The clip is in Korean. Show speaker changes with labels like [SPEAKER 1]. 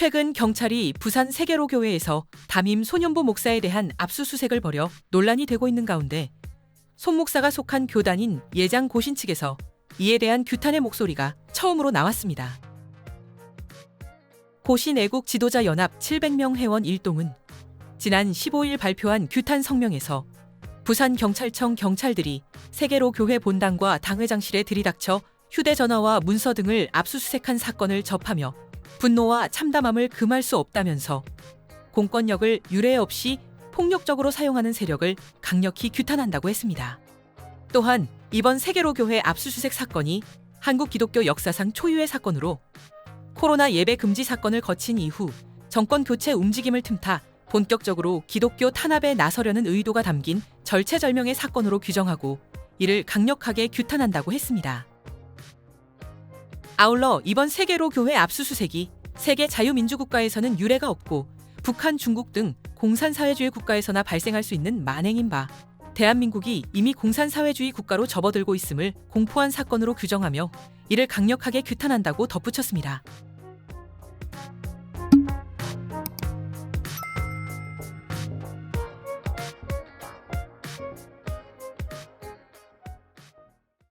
[SPEAKER 1] 최근 경찰이 부산 세계로 교회에서 담임 소년부 목사에 대한 압수수색을 벌여 논란이 되고 있는 가운데 손 목사가 속한 교단인 예장 고신 측에서 이에 대한 규탄의 목소리가 처음으로 나왔습니다. 고신 애국 지도자 연합 700명 회원 일동은 지난 15일 발표한 규탄 성명에서 부산 경찰청 경찰들이 세계로 교회 본당과 당회장실에 들이닥쳐 휴대전화와 문서 등을 압수수색한 사건을 접하며 분노와 참담함을 금할 수 없다면서 공권력을 유례 없이 폭력적으로 사용하는 세력을 강력히 규탄한다고 했습니다. 또한 이번 세계로 교회 압수수색 사건이 한국 기독교 역사상 초유의 사건으로 코로나 예배 금지 사건을 거친 이후 정권 교체 움직임을 틈타 본격적으로 기독교 탄압에 나서려는 의도가 담긴 절체절명의 사건으로 규정하고 이를 강력하게 규탄한다고 했습니다. 아울러 이번 세계로 교회 압수수색이 세계 자유민주국가에서는 유례가 없고 북한, 중국 등 공산사회주의 국가에서나 발생할 수 있는 만행인 바 대한민국이 이미 공산사회주의 국가로 접어들고 있음을 공포한 사건으로 규정하며 이를 강력하게 규탄한다고 덧붙였습니다.